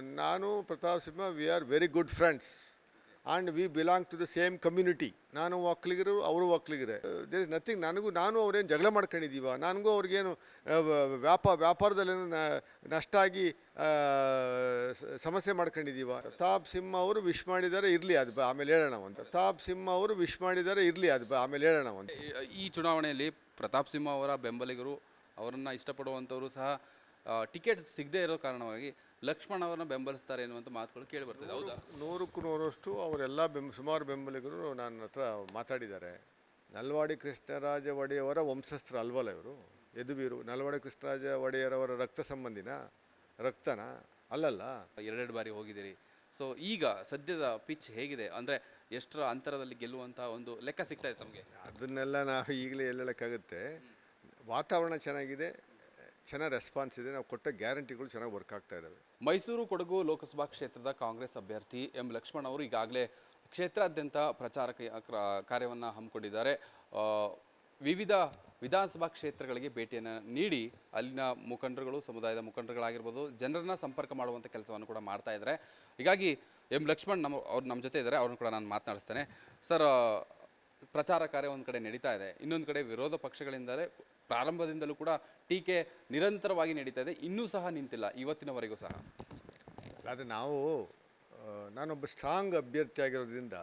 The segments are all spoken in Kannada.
ನಾನು Pratap Simha we are very good friends and we belong to the same community ನಾನು ಒಕ್ಕಲಿಗರು, ಅವರು ಒಕ್ಕಲಿಗರೆ. ದೇರ್ ಇಸ್ ನಥಿಂಗ್ ನನಗೂ, ನಾನು ಅವ್ರೇನು ಜಗಳ ಮಾಡ್ಕೊಂಡಿದ್ದೀವ? ನನಗೂ ಅವ್ರಿಗೇನು ವ- ವ್ಯಾಪಾರ ವ್ಯಾಪಾರದಲ್ಲೇನು ನಷ್ಟ ಆಗಿ ಸಮಸ್ಯೆ ಮಾಡ್ಕೊಂಡಿದ್ದೀವ? ಪ್ರತಾಪ್ ಸಿಂಹ ಅವರು ವಿಶ್ ಮಾಡಿದ್ದಾರೆ ಇರಲಿ, ಅದು ಆಮೇಲೆ ಹೇಳೋಣ ಒಂದು. ಪ್ರತಾಪ್ ಸಿಂಹ ಅವರು ವಿಶ್ ಮಾಡಿದ್ದಾರೆ ಇರಲಿ, ಅದು ಆಮೇಲೆ ಹೇಳೋಣ ಒಂದು. ಈ ಚುನಾವಣೆಯಲ್ಲಿ ಪ್ರತಾಪ್ ಸಿಂಹ ಅವರ ಬೆಂಬಲಿಗರು, ಅವರನ್ನು ಇಷ್ಟಪಡುವಂಥವರು ಸಹ ಟಿಕೆಟ್ ಸಿಗದೇ ಇರೋ ಕಾರಣವಾಗಿ ಲಕ್ಷ್ಮಣ್ ಅವರನ್ನ ಬೆಂಬಲಿಸ್ತಾರೆ ಎನ್ನುವಂಥ ಮಾತುಗಳು ಕೇಳಿ ಬರ್ತದೆ ಹೌದಾ? ನೂರಕ್ಕೂ ನೂರಷ್ಟು ಅವರೆಲ್ಲ ಬೆಂಬ ಸುಮಾರು ಬೆಂಬಲಿಗರು ನನ್ನ ಹತ್ರ ಮಾತಾಡಿದ್ದಾರೆ. ನಲ್ವಾಡಿ ಕೃಷ್ಣರಾಜ ಒಡೆಯವರ ವಂಶಸ್ಥರು ಅಲ್ವಲ್ಲ ಇವರು? ಯದುವೀರು ನಲ್ವಾಡಿ ಕೃಷ್ಣರಾಜ ಒಡೆಯರವರ ರಕ್ತ ಸಂಬಂಧಿನ ರಕ್ತನ? ಅಲ್ಲಲ್ಲ? ಎರಡೆರಡು ಬಾರಿ ಹೋಗಿದ್ದೀರಿ. ಸೊ ಈಗ ಸದ್ಯದ ಪಿಚ್ ಹೇಗಿದೆ? ಅಂದರೆ ಎಷ್ಟರ ಅಂತರದಲ್ಲಿ ಗೆಲ್ಲುವಂಥ ಒಂದು ಲೆಕ್ಕ ಸಿಗ್ತಾ ಇದೆ ತಮಗೆ? ಅದನ್ನೆಲ್ಲ ನಾವು ಈಗಲೇ ಎಲ್ಲಕ್ಕಾಗುತ್ತೆ ವಾತಾವರಣ ಚೆನ್ನಾಗಿದೆ. ಚೆನ್ನಾಗಿ ರೆಸ್ಪಾನ್ಸ್ ಇದೆ. ನಾವು ಕೊಟ್ಟ ಗ್ಯಾರಂಟಿಗಳು ಚೆನ್ನಾಗಿ ವರ್ಕ್ ಆಗ್ತಾ ಇದ್ದಾವೆ ಮೈಸೂರು ಕೊಡಗು ಲೋಕಸಭಾ ಕ್ಷೇತ್ರದ ಕಾಂಗ್ರೆಸ್ ಅಭ್ಯರ್ಥಿ ಎಂ ಲಕ್ಷ್ಮಣ್ ಅವರು ಈಗಾಗಲೇ ಕ್ಷೇತ್ರಾದ್ಯಂತ ಪ್ರಚಾರ ಕಾರ್ಯವನ್ನು ಹಮ್ಮಿಕೊಂಡಿದ್ದಾರೆ. ವಿವಿಧ ವಿಧಾನಸಭಾ ಕ್ಷೇತ್ರಗಳಿಗೆ ಭೇಟಿಯನ್ನು ನೀಡಿ ಅಲ್ಲಿನ ಮುಖಂಡರುಗಳು, ಸಮುದಾಯದ ಮುಖಂಡರುಗಳಾಗಿರ್ಬೋದು, ಜನರನ್ನ ಸಂಪರ್ಕ ಮಾಡುವಂಥ ಕೆಲಸವನ್ನು ಕೂಡ ಮಾಡ್ತಾ ಇದ್ದಾರೆ. ಹೀಗಾಗಿ ಎಂ ಲಕ್ಷ್ಮಣ್ ನಮ್ಮ, ಅವ್ರು ನಮ್ಮ ಜೊತೆ ಇದ್ದಾರೆ. ಅವ್ರನ್ನ ಕೂಡ ನಾನು ಮಾತನಾಡಿಸ್ತೇನೆ. ಸರ್ ಪ್ರಚಾರ ಕಾರ್ಯ ಒಂದು ಕಡೆ ನಡೀತಾ ಇದೆ. ಇನ್ನೊಂದು ಕಡೆ ವಿರೋಧ ಪಕ್ಷಗಳಿಂದಲೇ ಪ್ರಾರಂಭದಿಂದಲೂ ಕೂಡ ಟೀಕೆ ನಿರಂತರವಾಗಿ ನಡೀತಾ ಇದೆ. ಇನ್ನೂ ಸಹ ನಿಂತಿಲ್ಲ, ಇವತ್ತಿನವರೆಗೂ ಸಹ. ಅದು ನಾವು ನಾನೊಬ್ಬ ಸ್ಟ್ರಾಂಗ್ ಅಭ್ಯರ್ಥಿ ಆಗಿರೋದ್ರಿಂದ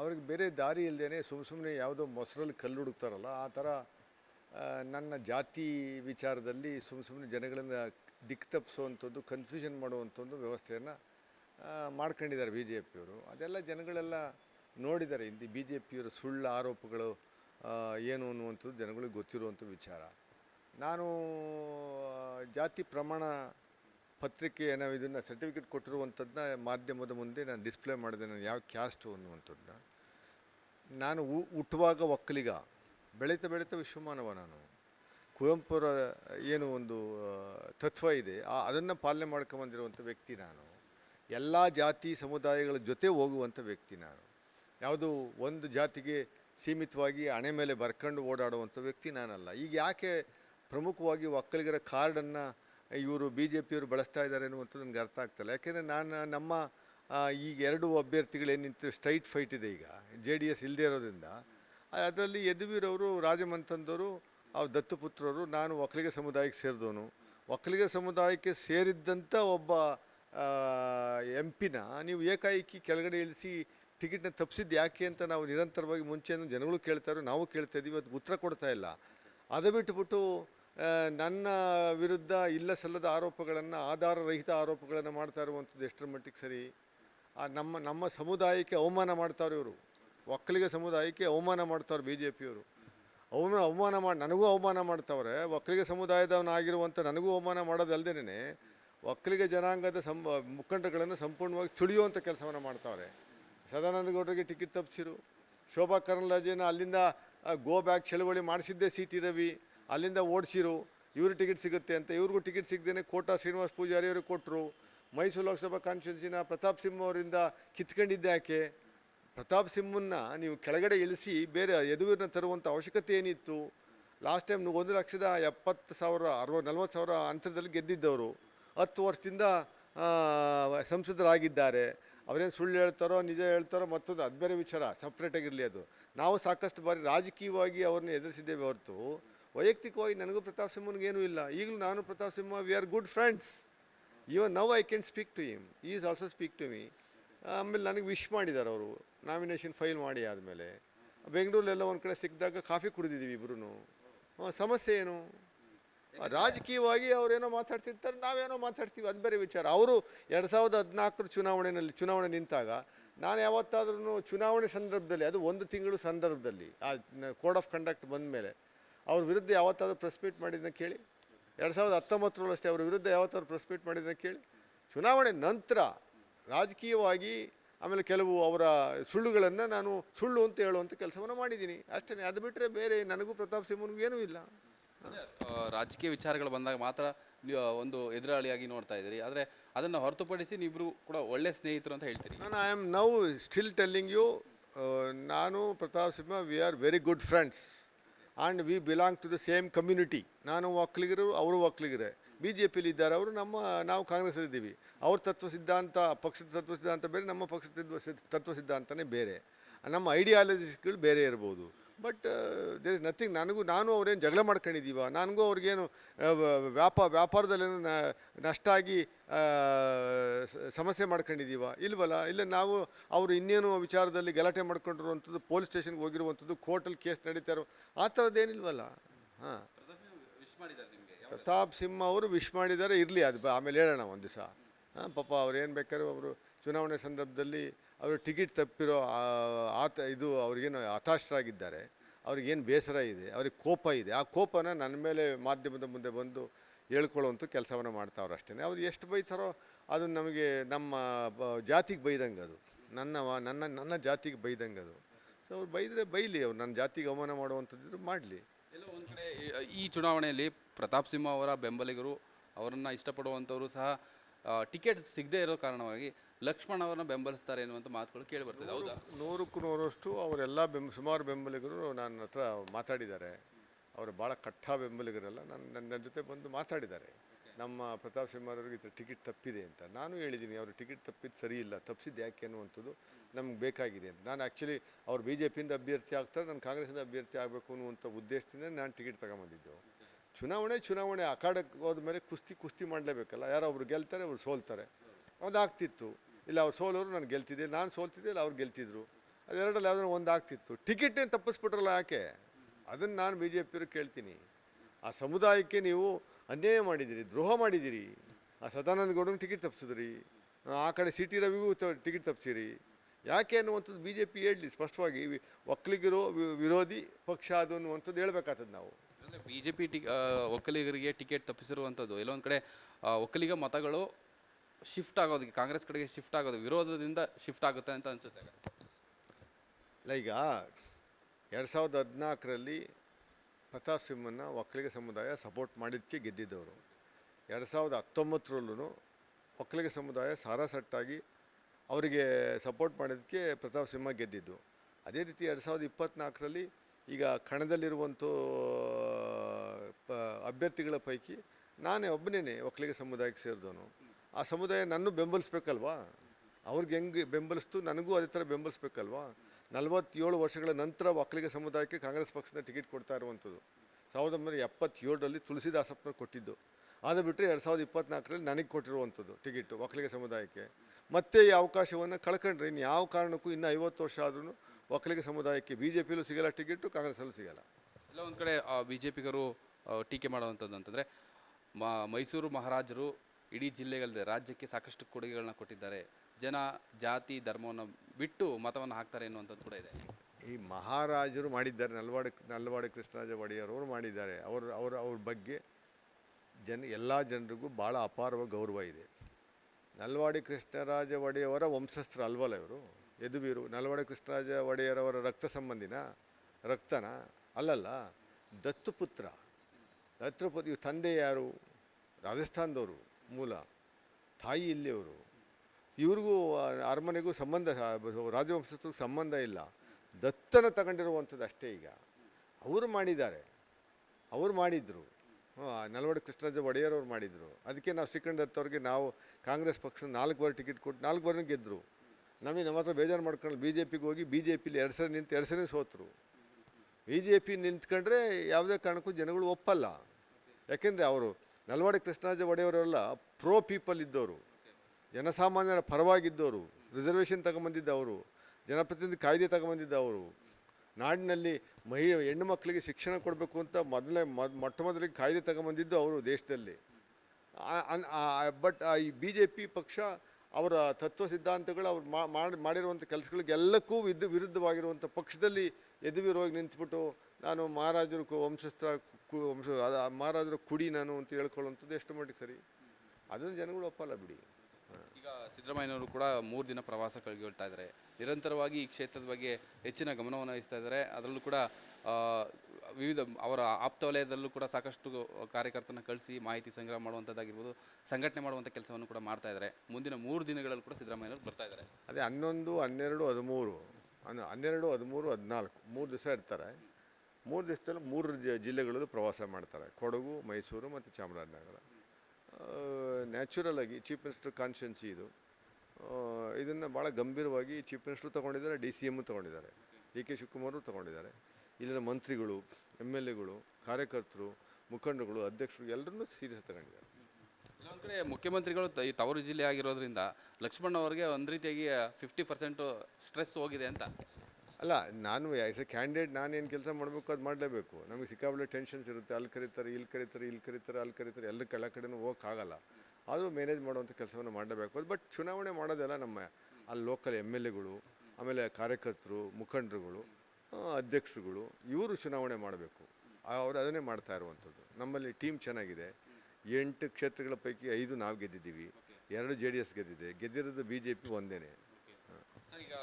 ಅವ್ರಿಗೆ ಬೇರೆ ದಾರಿ ಇಲ್ಲದೇ ಸುಮ್ಮ ಸುಮ್ಮನೆ ಯಾವುದೋ ಮೊಸರಲ್ಲಿ ಕಲ್ಲು ಹುಡುಕ್ತಾರಲ್ಲ, ಆ ಥರ ನನ್ನ ಜಾತಿ ವಿಚಾರದಲ್ಲಿ ಸುಮ್ಮ ಸುಮ್ಮನೆ ಜನಗಳನ್ನು ದಿಕ್ಕು ತಪ್ಪಿಸುವಂಥದ್ದು ಕನ್ಫ್ಯೂಷನ್ ಮಾಡುವಂಥದ್ದು ವ್ಯವಸ್ಥೆಯನ್ನು ಮಾಡ್ಕೊಂಡಿದ್ದಾರೆ ಬಿ ಜೆ ಪಿಯವರು ಅದೆಲ್ಲ ಜನಗಳೆಲ್ಲ ನೋಡಿದ್ದಾರೆ. ಇಂದು ಬಿ ಜೆ ಪಿಯವರು ಸುಳ್ಳು ಆರೋಪಗಳು ಏನು ಅನ್ನುವಂಥದ್ದು ಜನಗಳಿಗೆ ಗೊತ್ತಿರುವಂಥ ವಿಚಾರ. ನಾನು ಜಾತಿ ಪ್ರಮಾಣ ಪತ್ರಿಕೆ ನಾವು ಇದನ್ನು ಸರ್ಟಿಫಿಕೇಟ್ ಕೊಟ್ಟಿರುವಂಥದ್ದನ್ನ ಮಾಧ್ಯಮದ ಮುಂದೆ ನಾನು ಡಿಸ್ಪ್ಲೇ ಮಾಡಿದೆ, ನಾನು ಯಾವ ಕ್ಯಾಸ್ಟು ಅನ್ನುವಂಥದ್ದನ್ನ. ನಾನು ಹುಟ್ಟುವಾಗ ಒಕ್ಕಲಿಗ, ಬೆಳೀತಾ ಬೆಳೀತಾ ವಿಶ್ವಮಾನವ ನಾನು. ಕುವೆಂಪುರ ಏನು ಒಂದು ತತ್ವ ಇದೆ, ಆ, ಅದನ್ನು ಪಾಲನೆ ಮಾಡ್ಕೊಂಬಂದಿರುವಂಥ ವ್ಯಕ್ತಿ ನಾನು. ಎಲ್ಲ ಜಾತಿ ಸಮುದಾಯಗಳ ಜೊತೆ ಹೋಗುವಂಥ ವ್ಯಕ್ತಿ ನಾನು. ಯಾವುದು ಒಂದು ಜಾತಿಗೆ ಸೀಮಿತವಾಗಿ ಹಣೆ ಮೇಲೆ ಬರ್ಕೊಂಡು ಓಡಾಡುವಂಥ ವ್ಯಕ್ತಿ ನಾನಲ್ಲ. ಈಗ ಯಾಕೆ ಪ್ರಮುಖವಾಗಿ ಒಕ್ಕಲಿಗರ ಕಾರ್ಡನ್ನು ಇವರು ಬಿ ಜೆ ಪಿಯವರು ಬಳಸ್ತಾ ಇದ್ದಾರೆ ಅನ್ನುವಂಥದ್ದು ನನಗೆ ಅರ್ಥ ಆಗ್ತಿಲ್ಲ. ಯಾಕೆಂದರೆ ನಾನು ನಮ್ಮ ಈಗ ಎರಡು ಅಭ್ಯರ್ಥಿಗಳೇನು ನಿಂತು ಸ್ಟ್ರೈಟ್ ಫೈಟ್ ಇದೆ ಈಗ, ಜೆ ಡಿ ಎಸ್ ಇಲ್ಲದೇ ಇರೋದ್ರಿಂದ. ಅದರಲ್ಲಿ ಯದುವೀರವರು ರಾಜಮಂತಂದವರು ಅವ್ರ ದತ್ತುಪುತ್ರರು, ನಾನು ಒಕ್ಕಲಿಗ ಸಮುದಾಯಕ್ಕೆ ಸೇರಿದವನು. ಒಕ್ಕಲಿಗ ಸಮುದಾಯಕ್ಕೆ ಸೇರಿದ್ದಂಥ ಒಬ್ಬ ಎಂ ಪಿನ ನೀವು ಏಕಾಏಕಿ ಕೆಳಗಡೆ ಇಳಿಸಿ ಟಿಕೆಟ್ನ ತಪ್ಪಿಸಿದ್ದು ಯಾಕೆ ಅಂತ ನಾವು ನಿರಂತರವಾಗಿ ಮುಂಚೆನೂ ಜನಗಳು ಕೇಳ್ತಾರೆ ನಾವು ಕೇಳ್ತಾ ಇದ್ದೀವಿ ಅದು ಉತ್ತರ ಕೊಡ್ತಾ ಇಲ್ಲ. ಅದು ಬಿಟ್ಟುಬಿಟ್ಟು ನನ್ನ ವಿರುದ್ಧ ಇಲ್ಲ ಸಲ್ಲದ ಆರೋಪಗಳನ್ನು, ಆಧಾರರಹಿತ ಆರೋಪಗಳನ್ನು ಮಾಡ್ತಾ ಇರುವಂಥದ್ದು ಎಷ್ಟರ ಮಟ್ಟಿಗೆ ಸರಿ? ನಮ್ಮ ನಮ್ಮ ಸಮುದಾಯಕ್ಕೆ ಅವಮಾನ ಮಾಡ್ತಾರೆ ಇವರು. ಒಕ್ಕಲಿಗ ಸಮುದಾಯಕ್ಕೆ ಅವಮಾನ ಮಾಡ್ತಾರೆ ಬಿ ಜೆ ಪಿಯವರು ಅವನು ಅವಮಾನ ಮಾಡಿ ನನಗೂ ಅವಮಾನ ಮಾಡ್ತಾವ್ರೆ. ಒಕ್ಕಲಿಗ ಸಮುದಾಯದವನಾಗಿರುವಂಥ ನನಗೂ ಅವಮಾನ ಮಾಡೋದಲ್ದೇನೆ, ಒಕ್ಕಲಿಗ ಜನಾಂಗದ ಸಂ ಮುಖಂಡಗಳನ್ನು ಸಂಪೂರ್ಣವಾಗಿ ತುಳಿಯುವಂಥ ಕೆಲಸವನ್ನು ಮಾಡ್ತಾವ್ರೆ. ಸದಾನಂದ ಗೌಡರಿಗೆ ಟಿಕೆಟ್ ತಪ್ಪಿಸಿರು ಶೋಭಾ ಕರಂದ್ಲಾಜೆನ ಅಲ್ಲಿಂದ ಗೋ ಬ್ಯಾಕ್ ಚಳವಳಿ ಮಾಡಿಸಿದ್ದೇ ಸಿ ಟಿ ರವಿ. ಅಲ್ಲಿಂದ ಓಡಿಸಿರು. ಇವರು ಟಿಕೆಟ್ ಸಿಗುತ್ತೆ ಅಂತ. ಇವ್ರಿಗೂ ಟಿಕೆಟ್ ಸಿಗದೇನೆ ಕೋಟಾ ಶ್ರೀನಿವಾಸ ಪೂಜಾರಿ ಅವರು ಕೊಟ್ಟರು ಮೈಸೂರು ಲೋಕಸಭಾ ಕಾನ್ಸ್ಟಿಟ್ಯೂನ್ಸಿನ ಪ್ರತಾಪ್ ಸಿಂಹ ಅವರಿಂದ ಕಿತ್ಕೊಂಡಿದ್ದೆ ಯಾಕೆ? ಪ್ರತಾಪ್ ಸಿಂಹನ್ನ ನೀವು ಕೆಳಗಡೆ ಇಳಿಸಿ ಬೇರೆ ಯದುವೀರನ್ನ ತರುವಂಥ ಅವಶ್ಯಕತೆ ಏನಿತ್ತು? ಲಾಸ್ಟ್ ಟೈಮ್ ನೀವು ಒಂದು ಲಕ್ಷದ ಎಪ್ಪತ್ತು ಸಾವಿರ, ಅರವತ್ತು, ನಲ್ವತ್ತು ಸಾವಿರ ಅಂತರದಲ್ಲಿ ಗೆದ್ದಿದ್ದವರು. ಹತ್ತು ವರ್ಷದಿಂದ ಸಂಸದರಾಗಿದ್ದಾರೆ. ಅವರೇನು ಸುಳ್ಳು ಹೇಳ್ತಾರೋ, ನಿಜ ಹೇಳ್ತಾರೋ, ಮತ್ತೊಂದು ಅದು ಬೇರೆ ವಿಚಾರ ಸಪ್ರೇಟಾಗಿರಲಿ ಅದು. ನಾವು ಸಾಕಷ್ಟು ಬಾರಿ ರಾಜಕೀಯವಾಗಿ ಅವ್ರನ್ನ ಎದುರಿಸಿದ್ದೇವೆ ಹೊರತು, ವೈಯಕ್ತಿಕವಾಗಿ ನನಗೂ ಪ್ರತಾಪ್ ಸಿಂಹನಿಗೇನೂ ಇಲ್ಲ. ಈಗಲೂ ನಾನು Pratap Simha we are good friends even now I can speak to him is also speak to me ಆಮೇಲೆ ನನಗೆ ವಿಶ್ ಮಾಡಿದ್ದಾರೆ ಅವರು. ನಾಮಿನೇಷನ್ ಫೈಲ್ ಮಾಡಿ ಆದಮೇಲೆ. ಬೆಂಗಳೂರಲ್ಲೆಲ್ಲ ಒಂದು ಕಡೆ ಸಿಕ್ಕಿದಾಗ ಕಾಫಿ ಕುಡಿದಿದ್ದೀವಿ ಇಬ್ರು ಸಮಸ್ಯೆ ಏನು? ರಾಜಕೀಯವಾಗಿ ಅವರೇನೋ ಮಾತಾಡ್ತಿರ್ತಾರೆ, ನಾವೇನೋ ಮಾತಾಡ್ತೀವಿ. ಅದು ಬೇರೆ ವಿಚಾರ. ಅವರು ಎರಡು ಸಾವಿರದ ಹದಿನಾಲ್ಕರ ಚುನಾವಣೆಯಲ್ಲಿ ಚುನಾವಣೆ ನಿಂತಾಗ, ನಾನು ಯಾವತ್ತಾದ್ರೂ ಚುನಾವಣೆ ಸಂದರ್ಭದಲ್ಲಿ, ಅದು ಒಂದು ತಿಂಗಳು ಸಂದರ್ಭದಲ್ಲಿ, ಆ ಕೋಡ್ ಆಫ್ ಕಂಡಕ್ಟ್ ಬಂದ ಮೇಲೆ, ಅವ್ರ ವಿರುದ್ಧ ಯಾವತ್ತಾದರೂ ಪ್ರೆಸ್ ಮೀಟ್ ಕೇಳಿ. ಎರಡು ಸಾವಿರದ ಹತ್ತೊಂಬತ್ತರಲ್ಲೂ ಅಷ್ಟೇ ಅವ್ರ ವಿರುದ್ಧ ಯಾವತ್ತಾದ್ರು ಪ್ರೆಸ್ ಮೀಟ್ ಕೇಳಿ. ಚುನಾವಣೆ ನಂತರ ರಾಜಕೀಯವಾಗಿ ಆಮೇಲೆ ಕೆಲವು ಅವರ ಸುಳ್ಳುಗಳನ್ನು ನಾನು ಸುಳ್ಳು ಅಂತ ಹೇಳುವಂಥ ಕೆಲಸವನ್ನು ಮಾಡಿದ್ದೀನಿ. ಅಷ್ಟೇ ಅದು ಬಿಟ್ಟರೆ ಬೇರೆ ನನಗೂ ಪ್ರತಾಪ್ ಸಿಂಹನಿಗೂ ಏನೂ ಇಲ್ಲ. ರಾಜಕೀಯ ವಿಚಾರಗಳು ಬಂದಾಗ ಮಾತ್ರ ಒಂದು ಎದುರಾಳಿಯಾಗಿ ನೋಡ್ತಾ ಇದ್ದೀರಿ. ಆದರೆ ಅದನ್ನು ಹೊರತುಪಡಿಸಿ ನೀವಿಬ್ರು ಕೂಡ ಒಳ್ಳೆ ಸ್ನೇಹಿತರು ಅಂತ ಹೇಳ್ತೀರಿ. ನಾನು I am now still telling you ನಾನು Pratap Simha we are very good friends and we belong to the same community ನಾನು ಒಕ್ಕಲಿಗರು, ಅವರು ಒಕ್ಕಲಿಗರೇ. ಬಿ ಜೆ ಪಿಲಿ ಇದ್ದಾರೆ ಅವರು, ನಮ್ಮ, ನಾವು ಕಾಂಗ್ರೆಸ್ಸಲ್ಲಿದ್ದೀವಿ ಅವ್ರ ತತ್ವ ಸಿದ್ಧಾಂತ, ಪಕ್ಷದ ತತ್ವ ಸಿದ್ಧಾಂತ ಬೇರೆ, ನಮ್ಮ ಪಕ್ಷದ ತತ್ವ ಸಿದ್ಧಾಂತನೇ ಬೇರೆ. ನಮ್ಮ ಐಡಿಯಾಲಜಿಸ್ಗಳು ಬೇರೆ ಇರ್ಬೋದು. ಬಟ್ ದೇರ್ ಇಸ್ ನಥಿಂಗ್ ನನಗೂ, ನಾನು ಅವ್ರೇನು ಜಗಳ ಮಾಡ್ಕೊಂಡಿದ್ದೀವ? ನನಗೂ ಅವ್ರಿಗೇನು ವ್ಯಾಪ, ವ್ಯಾಪಾರದಲ್ಲೇನು ನಷ್ಟ ಆಗಿ ಸಮಸ್ಯೆ ಮಾಡ್ಕೊಂಡಿದ್ದೀವ? ಇಲ್ವಲ್ಲ? ಇಲ್ಲ, ನಾವು ಅವರು ಇನ್ನೇನು ವಿಚಾರದಲ್ಲಿ ಗಲಾಟೆ ಮಾಡ್ಕೊಂಡಿರುವಂಥದ್ದು, ಪೊಲೀಸ್ ಸ್ಟೇಷನ್ಗೆ ಹೋಗಿರುವಂಥದ್ದು, ಕೋರ್ಟಲ್ಲಿ ಕೇಸ್ ನಡೀತಾ ಇರೋ, ಆ ಥರದ್ದೇನಿಲ್ವಲ್ಲ? ಹಾಂ. ಪ್ರತಾಪ್ ಸಿಂಹ ಅವರು ವಿಶ್ ಮಾಡಿದ್ದಾರೆ, ಇರಲಿ, ಅದು ಆಮೇಲೆ ಹೇಳೋಣ ಒಂದು ದಿವಸ ಹಾಂ, ಪಾಪ ಅವ್ರು ಏನು ಬೇಕಾದ್ರೂ ಅವರು ಚುನಾವಣೆ ಸಂದರ್ಭದಲ್ಲಿ ಅವರು ಟಿಕೆಟ್ ತಪ್ಪಿರೋ ಆತ, ಇದು ಅವ್ರಿಗೇನು ಹತಾಶರಾಗಿದ್ದಾರೆ. ಅವ್ರಿಗೇನು ಬೇಸರ ಇದೆ, ಅವ್ರಿಗೆ ಕೋಪ ಇದೆ. ಆ ಕೋಪನ ನನ್ನ ಮೇಲೆ ಮಾಧ್ಯಮದ ಮುಂದೆ ಬಂದು ಹೇಳ್ಕೊಳ್ಳುವಂಥ ಕೆಲಸವನ್ನು ಮಾಡ್ತಾವ್ರು ಅಷ್ಟೇ ಅವ್ರು ಎಷ್ಟು ಬೈತಾರೋ ಅದು ನಮಗೆ ನಮ್ಮ ಜಾತಿಗೆ ಬೈದಂಗೆ ಅದು. ನನ್ನ ನನ್ನ ನನ್ನ ಜಾತಿಗೆ ಬೈದಂಗೆ ಅದು. ಸೊ ಅವ್ರು ಬೈದರೆ ಬೈಲಿ ಅವ್ರು, ನನ್ನ ಜಾತಿಗೆ ಅವಮಾನ ಮಾಡುವಂಥದ್ದು ಮಾಡಲಿ. ಎಲ್ಲೋ ಒಂದು ಕಡೆ ಈ ಚುನಾವಣೆಯಲ್ಲಿ ಪ್ರತಾಪ್ ಸಿಂಹ ಅವರ ಬೆಂಬಲಿಗರು ಅವರನ್ನು ಇಷ್ಟಪಡುವಂಥವರು ಸಹ ಟಿಕೆಟ್ ಸಿಗದೇ ಇರೋ ಕಾರಣವಾಗಿ ಲಕ್ಷ್ಮಣ್ ಅವರನ್ನ ಬೆಂಬಲಿಸ್ತಾರೆ ಎನ್ನುವಂಥ ಮಾತುಗಳು ಕೇಳಿ ಬರ್ತದೆ ಹೌದಾ? ನೂರಕ್ಕೂ ನೂರಷ್ಟು ಅವರೆಲ್ಲ ಬೆಂಬ ಸುಮಾರು ಬೆಂಬಲಿಗರು ನನ್ನ ಹತ್ರ ಮಾತಾಡಿದ್ದಾರೆ. ಅವರು ಭಾಳ ಕಟ್ಟ ಬೆಂಬಲಿಗರೆಲ್ಲ ನನ್ನ ನನ್ನ ಜೊತೆ ಬಂದು ಮಾತಾಡಿದ್ದಾರೆ. ನಮ್ಮ ಪ್ರತಾಪ್ ಸಿಂಹರವ್ರಿಗೆ ಈ ಥರ ಟಿಕೆಟ್ ತಪ್ಪಿದೆ ಅಂತ. ನಾನು ಹೇಳಿದ್ದೀನಿ ಅವರು ಟಿಕೆಟ್ ತಪ್ಪಿದ್ದು ಸರಿ ಇಲ್ಲ ತಪ್ಪಿಸಿದ್ದು ಯಾಕೆ ಅನ್ನುವಂಥದ್ದು ನಮ್ಗೆ ಬೇಕಾಗಿದೆ ಅಂತ. ನಾನು ಆ್ಯಕ್ಚುಲಿ ಅವ್ರು ಬಿ ಜೆ ಪಿಯಿಂದ ಅಭ್ಯರ್ಥಿ ಆಗ್ತಾರೆ ನಾನು ಕಾಂಗ್ರೆಸ್ಸಿಂದ ಅಭ್ಯರ್ಥಿ ಆಗಬೇಕು ಅನ್ನುವಂಥ ಉದ್ದೇಶದಿಂದ ನಾನು ಟಿಕೆಟ್ ತಗೊಂಬಂದಿದ್ದು. ಚುನಾವಣೆ ಚುನಾವಣೆ ಅಖಾಡಕ್ಕೆ ಹೋದ್ಮೇಲೆ ಕುಸ್ತಿ ಕುಸ್ತಿ ಮಾಡಲೇಬೇಕಲ್ಲ ಯಾರೋ ಒಬ್ರು ಗೆಲ್ತಾರೆ ಅವ್ರು ಸೋಲ್ತಾರೆ. ಅದಾಗ್ತಿತ್ತು ಇಲ್ಲ, ಅವ್ರು ಸೋಲೋರು ನಾನು ಗೆಲ್ತಿದ್ದೆ, ನಾನು ಸೋಲ್ತಿದ್ದೆ, ಇಲ್ಲ, ಅವ್ರು ಗೆಲ್ತಿದ್ರು. ಅದೆರಡಲ್ಲಿ ಯಾವ್ದಾರು ಒಂದು ಆಗ್ತಿತ್ತು. ಟಿಕೆಟೇನು ತಪ್ಪಿಸ್ಬಿಟ್ರಲ್ಲ ಯಾಕೆ? ಅದನ್ನು ನಾನು ಬಿ ಜೆ ಪಿಯವ್ರಿಗೆ ಕೇಳ್ತೀನಿ. ಆ ಸಮುದಾಯಕ್ಕೆ ನೀವು ಅನ್ಯಾಯ ಮಾಡಿದ್ದೀರಿ ದ್ರೋಹ ಮಾಡಿದ್ದೀರಿ ಆ ಸದಾನಂದ ಗೌಡನ ಟಿಕೆಟ್ ತಪ್ಪಿಸಿದ್ರಿ ಆ ಕಡೆ ಸಿ ಟಿ ರವಿಗೂ ಟಿಕೆಟ್ ತಪ್ಪಿಸಿರಿ ಯಾಕೆ ಅನ್ನುವಂಥದ್ದು ಬಿ ಜೆ ಪಿ ಹೇಳಲಿ, ಸ್ಪಷ್ಟವಾಗಿ. ಒಕ್ಕಲಿಗರು ವಿರೋಧಿ ಪಕ್ಷ ಅದು ಅನ್ನುವಂಥದ್ದು ಹೇಳ್ಬೇಕಾಗ್ತದೆ ನಾವು. ಬಿ ಜೆ ಪಿ ಟಿ ಒಕ್ಕಲಿಗರಿಗೆ ಟಿಕೆಟ್ ತಪ್ಪಿಸಿರುವಂಥದ್ದು. ಎಲ್ಲೊಂದು ಕಡೆ ಒಕ್ಕಲಿಗ ಮತಗಳು ಶಿಫ್ಟ್ ಆಗೋದಕ್ಕೆ, ಕಾಂಗ್ರೆಸ್ ಕಡೆಗೆ ಶಿಫ್ಟ್ ಆಗೋದು, ವಿರೋಧದಿಂದ ಶಿಫ್ಟ್ ಆಗುತ್ತೆ ಅಂತ ಅನ್ಸುತ್ತೆ. ಇಲ್ಲ ಈಗ ಎರಡು ಸಾವಿರದ ಹದಿನಾಲ್ಕರಲ್ಲಿ ಪ್ರತಾಪ್ ಸಿಂಹನ ಒಕ್ಕಲಿಗ ಸಮುದಾಯ ಸಪೋರ್ಟ್ ಮಾಡಿದ್ದಕ್ಕೆ ಗೆದ್ದಿದ್ದವರು. ಎರಡು ಸಾವಿರದ ಹತ್ತೊಂಬತ್ತರಲ್ಲೂ ಒಕ್ಕಲಿಗ ಸಮುದಾಯ ಸಾರಾಸಟ್ಟಾಗಿ ಅವರಿಗೆ ಸಪೋರ್ಟ್ ಮಾಡಿದ್ದಕ್ಕೆ ಪ್ರತಾಪ್ ಸಿಂಹ ಗೆದ್ದಿದ್ದು. ಅದೇ ರೀತಿ ಎರಡು ಸಾವಿರದ ಇಪ್ಪತ್ತ್ನಾಲ್ಕರಲ್ಲಿ ಈಗ ಕಣದಲ್ಲಿರುವಂಥ ಅಭ್ಯರ್ಥಿಗಳ ಪೈಕಿ ನಾನೇ ಒಬ್ಬನೇ ಒಕ್ಕಲಿಗ ಸಮುದಾಯಕ್ಕೆ ಸೇರಿದವನು. ಆ ಸಮುದಾಯ ನನ್ನ ಬೆಂಬಲಿಸ್ಬೇಕಲ್ವಾ? ಅವ್ರಿಗೆ ಹೆಂಗೆ ಬೆಂಬಲಿಸ್ತು? ನನಗೂ ಅದೇ ಥರ ಬೆಂಬಲಿಸ್ಬೇಕಲ್ವಾ? ನಲವತ್ತೇಳು ವರ್ಷಗಳ ನಂತರ ಒಕ್ಕಲಿಗ ಸಮುದಾಯಕ್ಕೆ ಕಾಂಗ್ರೆಸ್ ಪಕ್ಷದ ಟಿಕೆಟ್ ಕೊಡ್ತಾ ಇರುವಂಥದ್ದು. ಸಾವಿರದ ಒಂಬೈನೂರ ಎಪ್ಪತ್ತೇಳರಲ್ಲಿ ತುಳಸಿದಾಸಪ್ಪನ ಕೊಟ್ಟಿದ್ದು. ಅದು ಬಿಟ್ಟರೆ ಎರಡು ಸಾವಿರದ ಇಪ್ಪತ್ನಾಲ್ಕರಲ್ಲಿ ನನಗೆ ಕೊಟ್ಟಿರುವಂಥದ್ದು ಟಿಕೆಟು ಒಕ್ಕಲಿಗ ಸಮುದಾಯಕ್ಕೆ. ಮತ್ತೆ ಈ ಅವಕಾಶವನ್ನು ಕಳ್ಕೊಂಡ್ರೆ ಇನ್ನು ಯಾವ ಕಾರಣಕ್ಕೂ ಇನ್ನು ಐವತ್ತು ವರ್ಷ ಆದ್ರೂ ಒಕ್ಕಲಿಗ ಸಮುದಾಯಕ್ಕೆ ಬಿ ಜೆ ಪಿಲೂ ಸಿಗಲ್ಲ, ಟಿಕೆಟು ಕಾಂಗ್ರೆಸ್ಸಲ್ಲೂ ಸಿಗಲ್ಲ. ಎಲ್ಲ ಒಂದು ಕಡೆ ಬಿ ಜೆ ಪಿಗರು ಟೀಕೆ ಮಾಡುವಂಥದ್ದು ಅಂತಂದರೆ ಮೈಸೂರು ಮಹಾರಾಜರು ಇಡೀ ಜಿಲ್ಲೆಗಳಲ್ಲಿ ರಾಜ್ಯಕ್ಕೆ ಸಾಕಷ್ಟು ಕೊಡುಗೆಗಳನ್ನ ಕೊಟ್ಟಿದ್ದಾರೆ. ಜನ, ಜಾತಿ, ಧರ್ಮವನ್ನು ಬಿಟ್ಟು ಮತವನ್ನು ಹಾಕ್ತಾರೆ ಎನ್ನುವಂಥದ್ದು ಕೂಡ ಇದೆ. ಈ ಮಹಾರಾಜರು ಮಾಡಿದ್ದಾರೆ, ನಲ್ವಾಡಿ ನಲ್ವಾಡಿ ಕೃಷ್ಣರಾಜ ಒಡೆಯರ್ ಅವರು ಮಾಡಿದ್ದಾರೆ. ಅವರು, ಅವ್ರ ಅವ್ರ ಬಗ್ಗೆ ಜನ, ಎಲ್ಲ ಜನರಿಗೂ ಭಾಳ ಅಪಾರವ ಗೌರವ ಇದೆ. ನಲ್ವಾಡಿ ಕೃಷ್ಣರಾಜ ಒಡೆಯವರ ವಂಶಸ್ಥರು ಅಲ್ವಲ್ಲ ಇವರು? ಯದುವೀರು, ನಲ್ವಾಡಿ ಕೃಷ್ಣರಾಜ ಒಡೆಯರವರ ರಕ್ತ ಸಂಬಂಧಿನ, ರಕ್ತನ? ಅಲ್ಲಲ್ಲ, ದತ್ತುಪುತ್ರ. ದತ್ತುಪುತ್ರ, ಇವ್ರ ತಂದೆ ಯಾರು? ರಾಜಸ್ಥಾನದವರು. ಮೂಲ, ತಾಯಿ ಇಲ್ಲಿಯವರು. ಇವ್ರಿಗೂ ಆ ಅರಮನೆಗೂ ಸಂಬಂಧ ರಾಜವಂಶಕ್ಕೂ ಸಂಬಂಧ ಇಲ್ಲ. ದತ್ತನ ತಗೊಂಡಿರುವಂಥದ್ದು ಅಷ್ಟೇ ಈಗ. ಅವರು ಮಾಡಿದ್ದಾರೆ. ಅವರು ಮಾಡಿದರು. ನಲ್ವಡಿ ಕೃಷ್ಣರಾಜ ಒಡೆಯರ್ ಅವ್ರು ಮಾಡಿದರು. ಅದಕ್ಕೆ ನಾವು ಶ್ರೀಕಂಠ ದತ್ತವ್ರಿಗೆ ನಾವು ಕಾಂಗ್ರೆಸ್ ಪಕ್ಷ ನಾಲ್ಕು ಬಾರಿ ಟಿಕೆಟ್ ಕೊಟ್ಟು, ನಾಲ್ಕು ಬಾರಿ ಗೆದ್ದರು ನಮಗೆ ನಮ್ಮ ಹತ್ರ ಬೇಜಾರು ಮಾಡ್ಕೊಂಡು ಬಿ ಜೆ ಪಿಗೆ ಹೋಗಿ ಬಿ ಜೆ ಪಿಲಿ ಎರಡು ಸರಿ ನಿಂತು, ಎರಡು ಸರಿ ಸೋತರು. ಬಿ ಜೆ ಪಿ ನಿಂತ್ಕೊಂಡ್ರೆ ಯಾವುದೇ ಕಾರಣಕ್ಕೂ ಜನಗಳು ಒಪ್ಪಲ್ಲ. ಯಾಕೆಂದರೆ ಅವರು ನಲ್ವಾಡಿ ಕೃಷ್ಣರಾಜ ಒಡೆಯವರೆಲ್ಲ ಪ್ರೋ ಪೀಪಲ್ ಇದ್ದವರು, ಜನಸಾಮಾನ್ಯರ ಪರವಾಗಿದ್ದವರು ರಿಸರ್ವೇಷನ್ ತಗೊಂಬಂದಿದ್ದವರು ಜನಪ್ರತಿನಿಧಿ ಕಾಯ್ದೆ ತಗೊಂಬಂದಿದ್ದವರು ನಾಡಿನಲ್ಲಿ ಮಹಿ ಹೆಣ್ಣು ಮಕ್ಕಳಿಗೆ ಶಿಕ್ಷಣ ಕೊಡಬೇಕು ಅಂತ ಮೊದಲೇ ಮೊದ್ ಮೊಟ್ಟ ಮೊದಲಿಗೆ ಕಾಯ್ದೆ ತಗೊಂಬಂದಿದ್ದು ಅವರು ದೇಶದಲ್ಲಿ. ಬಟ್ ಈ ಬಿ ಜೆ ಪಿ ಪಕ್ಷ ಅವರ ತತ್ವ ಸಿದ್ಧಾಂತಗಳು ಅವ್ರು ಮಾಡಿ ಮಾಡಿರುವಂಥ ಕೆಲಸಗಳಿಗೆಲ್ಲಕ್ಕೂ ವಿದ್, ವಿರುದ್ಧವಾಗಿರುವಂಥ ಪಕ್ಷದಲ್ಲಿ ಎದುವಿರೋಗಿ ನಿಂತ್ಬಿಟ್ಟು ನಾನು ಮಹಾರಾಜರು ವಂಶಸ್ಥ ಕು- ವಂಶ ಅದು ಕುಡಿ ನಾನು ಅಂತ ಹೇಳ್ಕೊಳ್ಳುವಂಥದ್ದು ಎಷ್ಟು ಮಟ್ಟಿಗೆ ಸರಿ? ಅದನ್ನು ಜನಗಳು ಒಪ್ಪಲ್ಲ ಬಿಡಿ. ಈಗ ಸಿದ್ದರಾಮಯ್ಯನವರು ಕೂಡ ಮೂರು ದಿನ ಪ್ರವಾಸ ಕೈಗೊಳ್ತಾ ಇದ್ದಾರೆ. ನಿರಂತರವಾಗಿ ಈ ಕ್ಷೇತ್ರದ ಬಗ್ಗೆ ಹೆಚ್ಚಿನ ಗಮನವನ್ನು ವಹಿಸ್ತಾ ಇದ್ದಾರೆ. ಅದರಲ್ಲೂ ಕೂಡ ವಿವಿಧ ಅವರ ಆಪ್ತ ವಲಯದಲ್ಲೂ ಕೂಡ ಸಾಕಷ್ಟು ಕಾರ್ಯಕರ್ತನ ಕಳಿಸಿ ಮಾಹಿತಿ ಸಂಗ್ರಹ ಮಾಡುವಂಥದ್ದಾಗಿರ್ಬೋದು ಸಂಘಟನೆ ಮಾಡುವಂಥ ಕೆಲಸವನ್ನು ಕೂಡ ಮಾಡ್ತಾ ಇದ್ದಾರೆ. ಮುಂದಿನ ಮೂರು ದಿನಗಳಲ್ಲಿ ಕೂಡ ಸಿದ್ದರಾಮಯ್ಯನವರು ಬರ್ತಾ ಇದ್ದಾರೆ. ಅದೇ ಹನ್ನೊಂದು ಹನ್ನೆರಡು ಹದಿಮೂರು ಹನ್ನ ಹನ್ನೆರಡು ಹದಿಮೂರು ಹದಿನಾಲ್ಕು ಮೂರು ದಿವಸ ಇರ್ತಾರೆ. ಮೂರು ದಿವಸದಲ್ಲಿ ಮೂರು ಜಿಲ್ಲೆಗಳಲ್ಲೂ ಪ್ರವಾಸ ಮಾಡ್ತಾರೆ. ಕೊಡಗು, ಮೈಸೂರು ಮತ್ತು ಚಾಮರಾಜನಗರ. ನ್ಯಾಚುರಲ್ ಆಗಿ ಚೀಫ್ ಮಿನಿಸ್ಟರ್ ಇದು. ಇದನ್ನು ಭಾಳ ಗಂಭೀರವಾಗಿ ಚೀಫ್ ಮಿನಿಸ್ಟ್ರು ತೊಗೊಂಡಿದ್ದಾರೆ ಡಿ ಸಿ ಎಮ್ಮು ತೊಗೊಂಡಿದ್ದಾರೆ. ಡಿ ಕೆ ಶಿವಕುಮಾರು ತೊಗೊಂಡಿದ್ದಾರೆ. ಇಲ್ಲಿನ ಮಂತ್ರಿಗಳು ಎಂ ಎಲ್ ಎಗಳು ಕಾರ್ಯಕರ್ತರು, ಮುಖಂಡರುಗಳು, ಅಧ್ಯಕ್ಷರು ಎಲ್ಲರನ್ನೂ ಸೀರಿಯಸ್ ತಗೊಂಡಿದ್ದಾರೆ. ಇನ್ನೊಂದು ಕಡೆ ಮುಖ್ಯಮಂತ್ರಿಗಳು ಈ ತವರು ಜಿಲ್ಲೆ ಆಗಿರೋದ್ರಿಂದ ಲಕ್ಷ್ಮಣ್ ಅವರಿಗೆ ಒಂದು ರೀತಿಯಾಗಿ ಫಿಫ್ಟಿ ಪರ್ಸೆಂಟು ಸ್ಟ್ರೆಸ್ ಹೋಗಿದೆ ಅಂತ. ಅಲ್ಲ ನಾನು ಆ್ಯಸ್ ಎ ಕ್ಯಾಂಡಿಡೇಟ್ ನಾನೇನು ಕೆಲಸ ಮಾಡಬೇಕು ಅದು ಮಾಡಲೇಬೇಕು. ನಮಗೆ ಸಿಕ್ಕಾಬಳೆ ಟೆನ್ಷನ್ಸ್ ಇರುತ್ತೆ. ಅಲ್ಲಿ ಕರೀತಾರೆ ಇಲ್ಲಿ ಕರೀತಾರೆ ಇಲ್ಲಿ ಕರೀತಾರೆ ಅಲ್ಲಿ ಕರೀತಾರೆ. ಎಲ್ಲ ಕೆಳ ಕಡೆನೂ ಹೋಗೋಕ್ಕಾಗಲ್ಲ ಆದರೂ ಮ್ಯಾನೇಜ್ ಮಾಡುವಂಥ ಕೆಲಸವನ್ನು ಮಾಡಲೇಬೇಕು. ಬಟ್ ಚುನಾವಣೆ ಮಾಡೋದೆಲ್ಲ ನಮ್ಮ ಅಲ್ಲಿ ಲೋಕಲ್ ಎಂ ಎಲ್ ಎಗಳು ಆಮೇಲೆ ಕಾರ್ಯಕರ್ತರು ಮುಖಂಡರುಗಳು ಅಧ್ಯಕ್ಷರುಗಳು ಇವರು ಚುನಾವಣೆ ಮಾಡಬೇಕು. ಅವರು ಅದನ್ನೇ ಮಾಡ್ತಾ ಇರುವಂಥದ್ದು. ನಮ್ಮಲ್ಲಿ ಟೀಮ್ ಚೆನ್ನಾಗಿದೆ. ಎಂಟು ಕ್ಷೇತ್ರಗಳ ಪೈಕಿ ಐದು ನಾವು ಗೆದ್ದಿದ್ದೀವಿ. ಎರಡು ಜೆ ಡಿ ಎಸ್ ಗೆದ್ದಿದೆ. ಗೆದ್ದಿರೋದು ಬಿ ಜೆ ಪಿ ಒಂದೇನೆ. ಸರ್ ಈಗ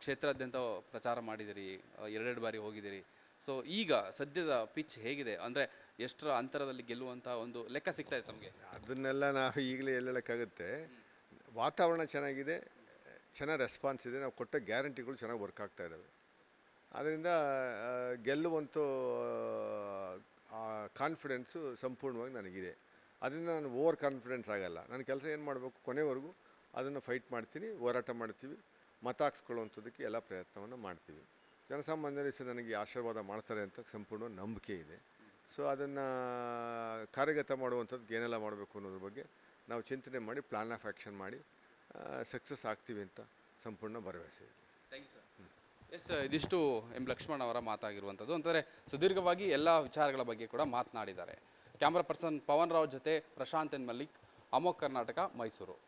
ಕ್ಷೇತ್ರಾದ್ಯಂತ ಪ್ರಚಾರ ಮಾಡಿದಿರಿ ಎರಡೆರಡು ಬಾರಿ ಹೋಗಿದ್ದೀರಿ ಸೊ ಈಗ ಸದ್ಯದ ಪಿಚ್ ಹೇಗಿದೆ? ಅಂದರೆ ಎಷ್ಟರ ಅಂತರದಲ್ಲಿ ಗೆಲ್ಲುವಂಥ ಒಂದು ಲೆಕ್ಕ ಸಿಗ್ತಾ ಇದೆ ತಮಗೆ? ಅದನ್ನೆಲ್ಲ ನಾವು ಈಗಲೇ ಎಲ್ಲಕ್ಕಾಗುತ್ತೆ ವಾತಾವರಣ ಚೆನ್ನಾಗಿದೆ ಚೆನ್ನಾಗಿ ರೆಸ್ಪಾನ್ಸ್ ಇದೆ ನಾವು ಕೊಟ್ಟ ಗ್ಯಾರಂಟಿಗಳು ಚೆನ್ನಾಗಿ ವರ್ಕ್ ಆಗ್ತಾ ಇದ್ದಾವೆ ಆದ್ದರಿಂದ ಆ, ಗೆಲ್ಲುವಂಥ ಕಾನ್ಫಿಡೆನ್ಸು ಸಂಪೂರ್ಣವಾಗಿ ನನಗಿದೆ. ಅದರಿಂದ ನಾನು ಓವರ್ ಕಾನ್ಫಿಡೆನ್ಸ್ ಆಗಲ್ಲ. ನನ್ನ ಕೆಲಸ ಏನು ಮಾಡಬೇಕು? ಕೊನೆವರೆಗೂ ಅದನ್ನು ಫೈಟ್ ಮಾಡ್ತೀನಿ ಹೋರಾಟ ಮಾಡ್ತೀವಿ. ಮತ ಹಾಕ್ಸ್ಕೊಳ್ಳುವಂಥದ್ದಕ್ಕೆ ಎಲ್ಲ ಪ್ರಯತ್ನವನ್ನು ಮಾಡ್ತೀವಿ. ಜನಸಾಮಾನ್ಯರು ಸಹ ನನಗೆ ಆಶೀರ್ವಾದ ಮಾಡ್ತಾರೆ ಅಂತ ಸಂಪೂರ್ಣ ನಂಬಿಕೆ ಇದೆ. ಸೊ ಅದನ್ನು ಕಾರ್ಯಗತ ಮಾಡುವಂಥದ್ದು ಏನೆಲ್ಲ ಮಾಡಬೇಕು ಅನ್ನೋದ್ರ ಬಗ್ಗೆ ನಾವು ಚಿಂತನೆ ಮಾಡಿ ಪ್ಲಾನ್ ಆಫ್ ಆ್ಯಕ್ಷನ್ ಮಾಡಿ ಸಕ್ಸಸ್ ಆಗ್ತೀವಿ ಅಂತ ಸಂಪೂರ್ಣ ಭರವಸೆ ಇದೆ. ಥ್ಯಾಂಕ್ ಯು ಸರ್ ಎಸ್ ಇದಿಷ್ಟು ಎಂ ಲಕ್ಷ್ಮಣ್ ಅವರ ಮಾತಾಗಿರುವಂಥದ್ದು. ಅಂತಂದರೆ, ಸುದೀರ್ಘವಾಗಿ ಎಲ್ಲ ವಿಚಾರಗಳ ಬಗ್ಗೆ ಕೂಡ ಮಾತನಾಡಿದ್ದಾರೆ. ಕ್ಯಾಮ್ರಾ ಪರ್ಸನ್ ಪವನ್ ರಾವ್ ಜೊತೆ ಪ್ರಶಾಂತ್ ಎನ್ ಮಲ್ಲಿಕ್ ಅಮೋಕ್ ಕರ್ನಾಟಕ, ಮೈಸೂರು.